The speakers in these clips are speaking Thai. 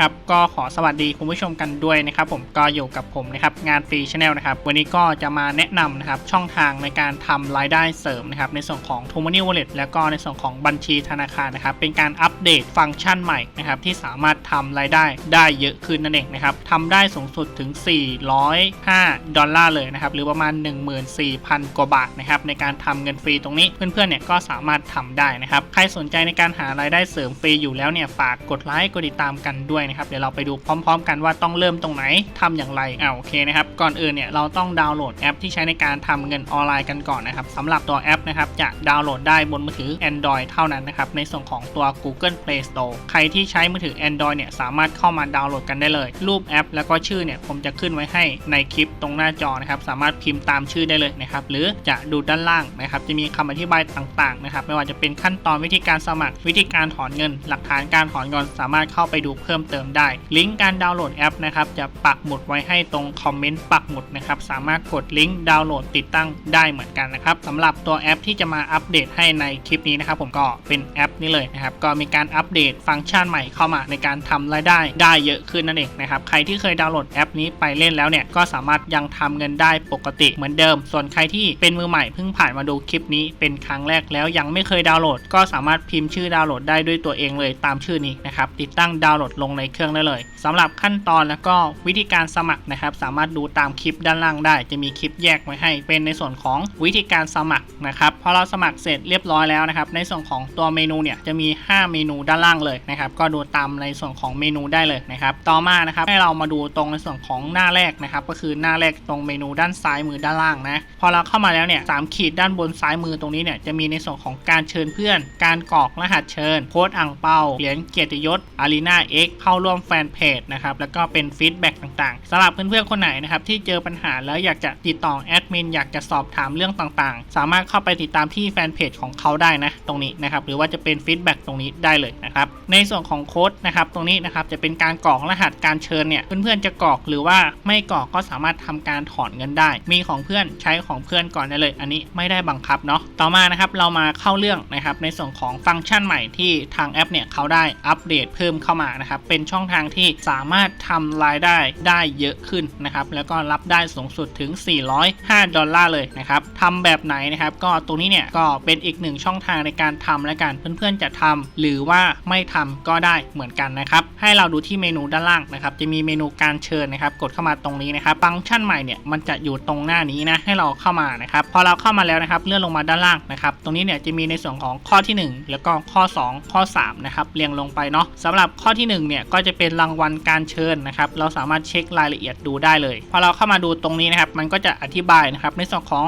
ครับก็ขอสวัสดีคุณผู้ชมกันด้วยนะครับผมก็อยู่กับผมนะครับงานฟรีชาแนลนะครับวันนี้ก็จะมาแนะนำนะครับช่องทางในการทำรายได้เสริมนะครับในส่วนของ t o m o n y Wallet แล้วก็ในส่วนของบัญชีธนาคารนะครับเป็นการอัปเดตฟังก์ชันใหม่นะครับที่สามารถทำรายได้ได้เยอะขึ้นนั่นเองนะครับทำได้สูงสุดถึง 405 ดอลลาร์เลยนะครับหรือประมาณ 14,000 กว่าบาทนะครับในการทำเงินฟรีตรงนี้เพื่อนๆเนี่ยก็สามารถทำได้นะครับใครสนใจในการหารายได้เสริมฟรีอยู่แล้วเนี่ยฝากกดไลค์กดติดตามกันด้วยนะครับเดี๋ยวเราไปดูพร้อม ๆ กันว่าต้องเริ่มตรงไหนทำอย่างไรอ่าโอเคนะครับก่อนอื่นเนี่ยเราต้องดาวน์โหลดแอปที่ใช้ในการทำเงินออนไลน์กันก่อนนะครับสำหรับตัวแอปนะครับจะดาวน์โหลดได้บนมือถือ Android เท่านั้นนะครับในส่วนของตัว Google Play Store ใครที่ใช้มือถือ Android เนี่ยสามารถเข้ามาดาวน์โหลดกันได้เลย รูปแอป แล้วก็ชื่อเนี่ยผมจะขึ้นไว้ให้ในคลิปตรงหน้าจอนะครับสามารถพิมพ์ตามชื่อได้เลยนะครับหรือจะดูด้านล่างนะครับจะมีคำอธิบายต่างๆนะครับไม่ว่าจะเป็นขั้นตอนวิธีการสมัครวิธีการถอนเงิน หลักฐานการถอนเงินสามารถเข้าไปดูเพิ่มเติมได้ ลิงก์การดาวน์โหลดแอปนะครับจะปักหมุดไว้ให้ตรงคอมเมนต์ปักหมุดนะครับสามารถกดลิงก์ดาวน์โหลดติดตั้งได้เหมือนกันนะครับสำหรับตัวแอปที่จะมาอัปเดตให้ในคลิปนี้นะครับผมก็เป็นแอปนี้เลยนะครับก็มีการอัปเดตฟังก์ชันใหม่เข้ามาในการทำรายได้ได้เยอะขึ้นนั่นเองนะครับใครที่เคยดาวน์โหลดแอปนี้ไปเล่นแล้วเนี่ยก็สามารถยังทำเงินได้ปกติเหมือนเดิม ส่วนใครที่เป็นมือใหม่เพิ่งผ่านมาดูคลิปนี้เป็นครั้งแรกแล้วยังไม่เคยดาวน์โหลด ก็สามารถพิมพ์ชื่อดาวน์โหลดได้ด้วยตัวเองเลยตามชื่อนี้นะครับติดตั้งดาวน์โหลดลงในเครื่องได้เลยสำหรับขั้นตอนแล้วก็วิธีการสมัครนะครับ สามารถดูตามคลิปด้านล่างได้ จะมีคลิปแยกไว้ให้ เป็นในส่วนของวิธีการสมัครนะครับพอเราสมัครเสร็จเรียบร้อยแล้วนะครับ ในส่วนของตัวเมนูเนี่ยจะมี 5 เมนูด้านล่างเลยนะครับ ก็ดูตามในส่วนของเมนูได้เลยนะครับ ต่อมานะครับให้เรามาดูตรงในส่วนของหน้าแรกนะครับ ก็คือหน้าแรกตรงเมนูด้านซ้ายมือด้านล่างนะ พอเราเข้ามาแล้วเนี่ยสามขีดด้านบนซ้ายมือตรงนี้เนี่ยจะมีในส่วนของการเชิญเพื่อน การกรอกรหัสเชิญโพสต์อ่างเปาเหรียญเกียรติยศอารีนาเอ็กเข้าร่วมแฟนเพจนะครับแล้วก็เป็นฟีดแบ็กต่างๆสำหรับเพื่อนๆคนไหนนะครับที่เจอปัญหาแล้วอยากจะติดต่อแอดมินอยากจะสอบถามเรื่องต่างๆ สามารถเข้าไปติดตามที่แฟนเพจของเขาได้นะตรงนี้นะครับหรือว่าจะเป็นฟีดแบ็กตรงนี้ได้เลยนะครับในส่วนของโค้ดนะครับตรงนี้นะครับจะเป็นการกรอกรหัสการเชิญเนี่ยเพื่อนๆจะกรอกหรือว่าไม่กรอกก็สามารถทำการถอนเงินได้ มีของเพื่อนใช้ของเพื่อนก่อนได้เลย อันนี้ไม่ได้บังคับเนาะต่อมานะครับเรามาเข้าเรื่องนะครับในส่วนของฟังก์ชันใหม่ที่ทางแอปเนี่ยเขาได้อัปเดตเพิ่มเข้ามานะครับเป็นช่องทางที่สามารถทำรายได้ได้เยอะขึ้นนะครับแล้วก็รับได้สูงสุดถึง 405 ดอลลาร์เลยนะครับทำแบบไหนนะครับก็ตรงนี้เนี่ยก็เป็นอีกหนึ่งช่องทางในการทำและกันเพื่อนๆจะทำหรือว่าไม่ทำก็ได้เหมือนกันนะครับให้เราดูที่เมนูด้านล่างนะครับจะมีเมนูการเชิญนะครับกดเข้ามาตรงนี้นะครับฟังก์ชันใหม่เนี่ยมันจะอยู่ตรงหน้านี้นะให้เราเข้ามานะครับพอเราเข้ามาแล้วนะครับเลื่อนลงมาด้านล่างนะครับ ตรงนี้เนี่ยจะมีในส่วนของข้อทีหนึ่1 แล้วก็ข้อ 2 ข้อ3นะครับเรียงลงไปเนาะสำหรับข้อที่1เนี่ยก็จะเป็นรางวัลการเชิญนะครับเราสามารถเช็ครายละเอียดดูได้เลยพอเราเข้ามาดูตรงนี้นะครับมันก็จะอธิบายนะครับในส่วนของ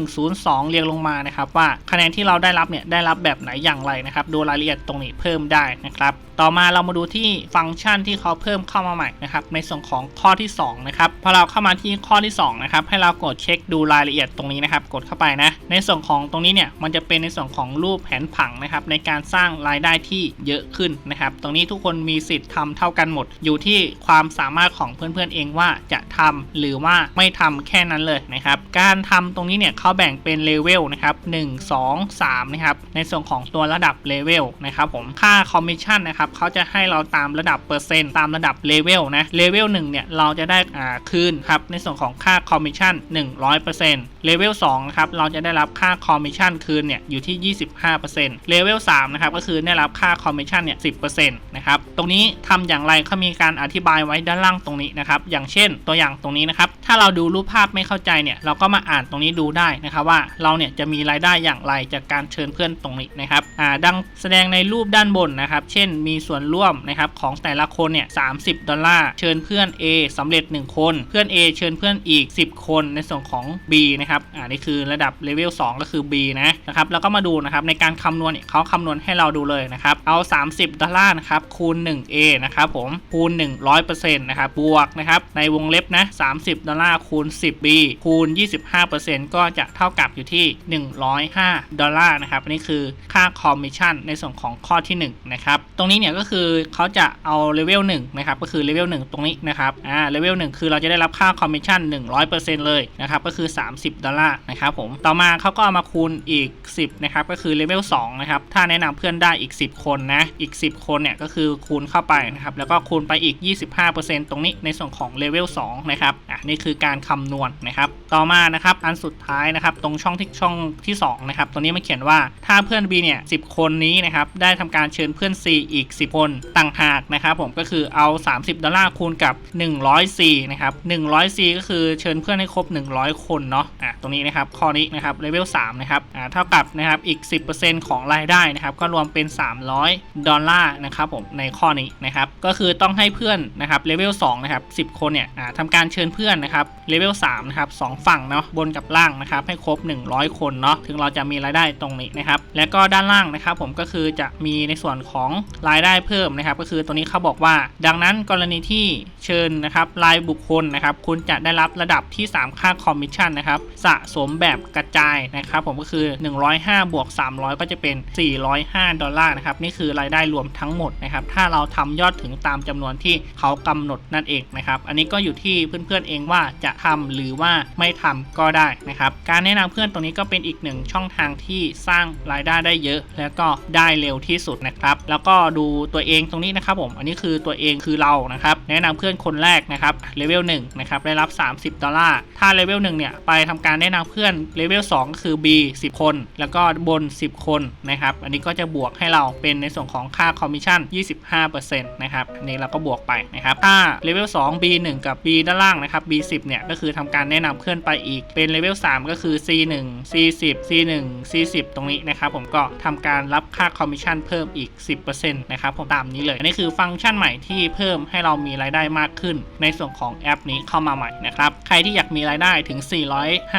0102 เรียงลงมานะครับว่าคะแนนที่เราได้รับเนี่ยได้รับแบบไหนอย่างไรนะครับดูรายละเอียดตรงนี้เพิ่มได้นะครับต่อมาเรามาดูที่ฟังก์ชันที่เขาเพิ่มเข้ามาใหม่นะครับในส่วนของข้อที่2นะครับพอเราเข้ามาที่ข้อที่2นะครับให้เรากดเช็คดูรายละเอียดตรงนี้นะครับกดเข้าไปนะในส่วนของตรงนี้เนี่ยมันจะเป็นในส่วนของรูปแผนผังนะครับในการสร้างรายได้ที่เยอะขึ้นนะครับ ตรงนี้ทุกคนมีสิทธิ์ทำเท่ากันหมด อยู่ที่ความสามารถของเพื่อนๆเองว่าจะทำหรือว่าไม่ทำแค่นั้นเลยนะครับการทำตรงนี้เนี่ยเขาแบ่งเป็นเลเวลนะครับ1 2 3นะครับในส่วนของตัวระดับเลเวลนะครับผมค่าคอมมิชชั่นนะครับเขาจะให้เราตามระดับเปอร์เซ็นต์ตามระดับเลเวลนะเลเวล1เนี่ยเราจะได้อ่าคืนครับในส่วนของค่าคอมมิชชั่น100%เลเวล2นะครับเราจะได้รับค่าคคอมมิชชั่นคืนเนี่ยอยู่ที่ 25%เลเวล3นะครับก็คือได้รับค่าคอมมิชชั่นเนี่ย10%นะครับตรงนี้ทำอย่างไรเขามีการอธิบายไว้ด้านล่างตรงนี้นะครับอย่างเช่นตัวอย่างตรงนี้นะครับถ้าเราดูรูปภาพไม่เข้าใจเนี่ยเราก็มาอ่านตรงนี้ดูได้นะครับว่าเราเนี่ยจะมีรายได้อย่างไรจากการเชิญเพื่อนตรงนี้นะครับอ่าดังแสดงในรูปด้านบนนะครับเช่นมีส่วนร่วมนะครับของแต่ละคนเนี่ย30ดอลลาร์เชิญเพื่อน A สำเร็จ 1 คน เพื่อน A เชิญเพื่อนอีก 10 คนในส่วนของ B นะครับอ่านี่คือระดับเลเวล2ก็คือ B นะนะครับแล้วก็มาดูนะครับในการคำนวณเนี่ยเขาคำนวณให้เราดูเลยนะครับเอา 30 ดอลลาร์นะครับคูณ 1A นะครับผมคูณ 100%นะครับบวกนะครับในวงเล็บนะ30 ดอลลาร์คูณ 10B คูณ 25%ก็จะเท่ากับอยู่ที่ 105 ดอลลาร์นะครับนนี้คือค่าคอมมิชชั่นในส่วนของข้อที่1นะครับตรงนี้เนี่ยเนี่ยก็คือเขาจะเอาเลเวล1นะครับก็คือเลเวล1ตรงนี้นะครับอ่าเลเวล1คือเราจะได้รับค่าคอมมิชชั่น100%เลยนะครับก็คือ 30 ดอลลาร์นะครับผมต่อมาเขาก็เอามาคูณอีก 10นะครับก็คือเลเวล2นะครับถ้าแนะนำเพื่อนได้อีก 10 คนนะอีก 10 คนเนี่ยก็คือคูณเข้าไปนะครับแล้วก็คูณไปอีก 25%ตรงนี้ในส่วนของเลเวล2นะครับอะนี่คือการคำนวณนะครับต่อมานะครับอันสุดท้ายนะครับตรงช่องที่ช่องที่2นะครับตรงนี้มันเขียนว่าถ้าเพื่อน B เนี่ย10 คนนี้นะครับได้ทำการเชิญเพื่อน C อีก 10 คนต่างหากนะครับผมก็คือเอา 30 ดอลลาร์คูณกับ 100 C นะครับ100 C ก็คือเชิญเพื่อนให้ครบ 100 คนเนาะอะตรงนี้นะครับข้อนี้นะครับเลเวล3นะครับอ่าเท่ากับนะครับอีก 10%ของรายได้นะครับก็รวมเป็น 300 ดอลลาร์นะครับผมในข้อนี้นะครับก็คือต้องให้เพื่อนนะครับเลเวล2นะครับ10 คนเนี่ยอ่าทำการเชิญเพื่อนนะครับเลเวล3นะครับสองฝั่งเนาะบนกับล่างนะครับให้ครบ 100 คนเนาะถึงเราจะมีรายได้ตรงนี้นะครับแล้วก็ด้านล่างนะครับผมก็คือจะมีในส่วนของรายได้เพิ่มนะครับก็คือตัวนี้เขาบอกว่า ดังนั้นกรณีที่เชิญนะครับรายบุคคลนะครับคุณจะได้รับระดับที่ 3 ค่าคอมมิชชั่นนะครับสะสมแบบกระจายนะครับผมก็คือ 105 บวก 300 ก็จะเป็น 405 ดอลลาร์นะครับนี่คือรายได้รวมทั้งหมดนะครับถ้าเราทำยอดถึงตามจำนวนที่เขากำหนดนั่นเองนะครับอันนี้ก็อยู่ที่เพื่อนๆเองว่าจะทำหรือว่าไม่ทำก็ได้นะครับการแนะนำเพื่อนตรงนี้ก็เป็นอีกหนึ่งช่องทางที่สร้างรายได้ได้เยอะ แล้วก็ได้เร็วที่สุดนะครับแล้วก็ดูตัวเองตรงนี้นะครับผมอันนี้คือตัวเองคือเรานะครับแนะนำเพื่อนคนแรกนะครับเลเวล1นะครับได้รับ 30 ดอลลาร์ถ้าเลเวล1เนี่ยไปทำการแนะนำเพื่อนเลเวล2ก็คือ B 10 คน แล้วก็บน 10 คนนะครับ อันนี้ก็จะบวกให้เราเป็นในส่วนของค่าคอมมิชชั่น 25%นะครับ อันนี้เราก็บวกไปนะครับ ถ้าเลเวล2 B 1กับ B ด้านล่างนะครับ B 10เนี่ยก็คือทำการแนะนำเพื่อนไปอีก เป็นเลเวล3ก็คือ C 1 C 10 C 1 C 10ตรงนี้นะครับ ผมก็ทำการรับค่าคอมมิชชั่นเพิ่มอีก 10%นะครับผมตามนี้เลย อันนี้คือฟังก์ชันใหม่ที่เพิ่มให้เรามีรายได้มากขึ้น ในส่วนของแอปนี้เข้ามาใหม่นะครับ ใครที่อยากมีรายได้ถึง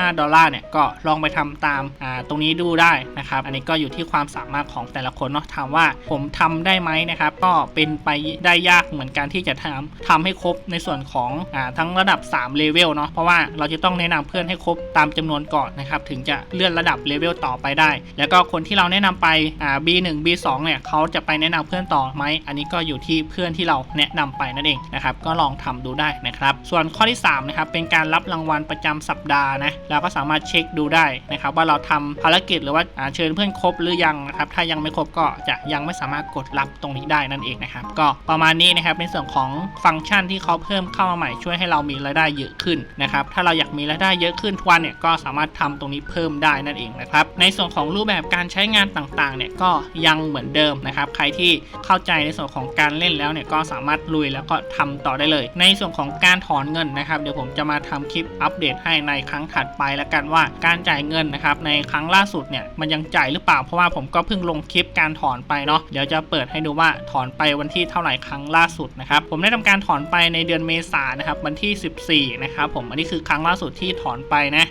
5 ดอลลาร์เนี่ยก็ลองไปทำตามอ่าตรงนี้ดูได้นะครับอันนี้ก็อยู่ที่ความสามารถของแต่ละคนเนาะถามว่าผมทำได้ไหมนะครับก็เป็นไปได้ยากเหมือนกันที่จะทำทำให้ครบในส่วนของอ่าทั้งระดับ3เลเวลเนาะเพราะว่าเราจะต้องแนะนำเพื่อนให้ครบตามจำนวนก่อนนะครับถึงจะเลื่อนระดับเลเวลต่อไปได้ แล้วก็คนที่เราแนะนำไปอ่า B1 B2 เนี่ยเขาจะไปแนะนำเพื่อนต่อไหมอันนี้ก็อยู่ที่เพื่อนที่เราแนะนำไปนั่นเองนะครับก็ลองทำดูได้นะครับส่วนข้อที่3นะครับเป็นการรับรางวัลประจำสัปดาห์นะเราก็สามารถเช็คดูได้นะครับว่าเราทำภารกิจหรือว่าเชิญเพื่อนครบหรือยังนะครับถ้ายังไม่ครบก็จะยังไม่สามารถกดรับตรงนี้ได้นั่นเองนะครับก็ประมาณนี้นะครับในส่วนของฟังก์ชันที่เขาเพิ่มเข้ามาใหม่ช่วยให้เรามีรายได้เยอะขึ้นนะครับถ้าเราอยากมีรายได้เยอะขึ้นทุกวันเนี่ยก็สามารถทำตรงนี้เพิ่มได้นั่นเองนะครับในส่วนของรูปแบบการใช้งานต่างๆเนี่ยก็ยังเหมือนเดิมนะครับใครที่เข้าใจในส่วนของการเล่นแล้วเนี่ยก็สามารถลุยแล้วก็ทำต่อได้เลย ในส่วนของการถอนเงินนะครับ เดี๋ยวผมจะมาทำคลิปอัปเดตให้ในครั้งถัดไปแล้วกันว่าการจ่ายเงินนะครับในครั้งล่าสุดเนี่ยมันยังจ่ายหรือเปล่าเพราะว่าผมก็เพิ่งลงคลิปการถอนไปเนาะเดี๋ยวจะเปิดให้ดูว่าถอนไปวันที่เท่าไหร่ครั้งล่าสุดนะครับผมได้ทำการถอนไปในเดือนเมษายนะครับวันที่ 14นะครับผมอันนี้คือครั้งล่าสุดที่ถอนไปนะ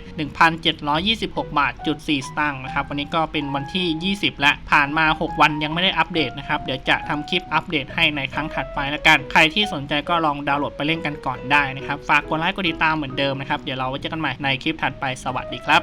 1,726 บาทจุด4สตางค์นะครับวันนี้ก็เป็นวันที่ 20 และผ่านมา 6 วันยังไม่ได้อัปเดตนะครับเดี๋ยวจะทำคลิปอัปเดตให้ในครั้งถัดไปแล้วกัน ใครที่สนใจก็ลองดาวน์โหลดไปเล่นกันก่อนได้นะครับฝากกดไลค์กดติดตามเหมือนเดิมนะครับเดี๋ยวเราไว้เจอกันใหม่ในคลิปถัดไปสวัสดีครับ